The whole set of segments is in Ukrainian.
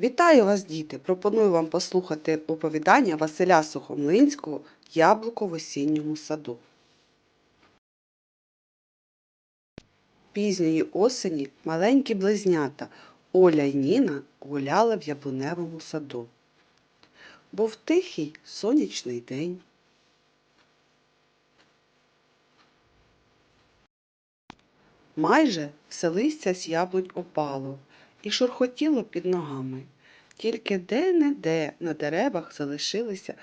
Вітаю вас, діти! Пропоную вам послухати оповідання Василя Сухомлинського Яблуко в осінньому саду. Пізньої осені маленькі близнята Оля й Ніна гуляли в яблуневому саду. Був тихий сонячний день. Майже все листя з яблунь опало і шурхотіло під ногами. Тільки де-не-де на деревах залишилося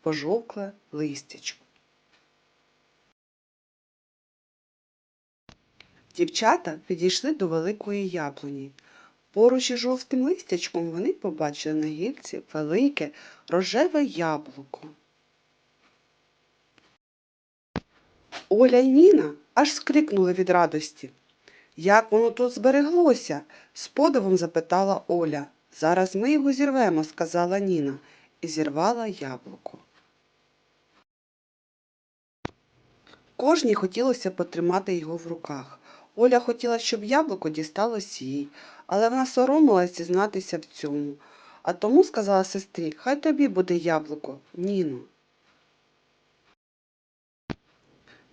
пожовкле листячко. Дівчата підійшли до великої яблуні. Поруч із жовтим листячком вони побачили на гілці велике рожеве яблуко. Оля й Ніна аж скрикнули від радості. Як воно тут збереглося? з подивом запитала Оля. Зараз ми його зірвемо, сказала Ніна, і зірвала яблуко. Кожній хотілося потримати його в руках. Оля хотіла, щоб яблуко дісталось їй, але вона соромилась зізнатися в цьому, а тому сказала сестрі, хай тобі буде яблуко, Ніно.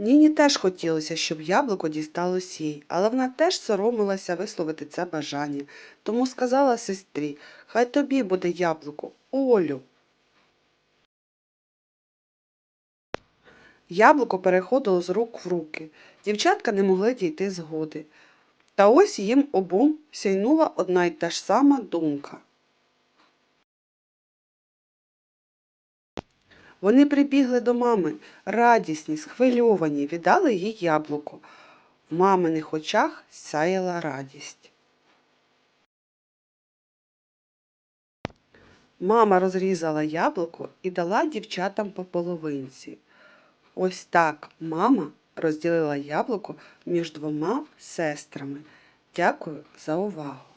Ніні теж хотілося, щоб яблуко дісталось їй, але вона теж соромилася висловити це бажання, тому сказала сестрі, хай тобі буде яблуко, Олю. Яблуко переходило з рук в руки. Дівчатка не могли дійти згоди. Та ось їм обом сяйнула одна й та ж сама думка. Вони прибігли до мами, радісні, схвильовані, віддали їй яблуко. В маминих очах сяяла радість. Мама розрізала яблуко і дала дівчатам по половинці. Ось так мама розділила яблуко між двома сестрами. Дякую за увагу.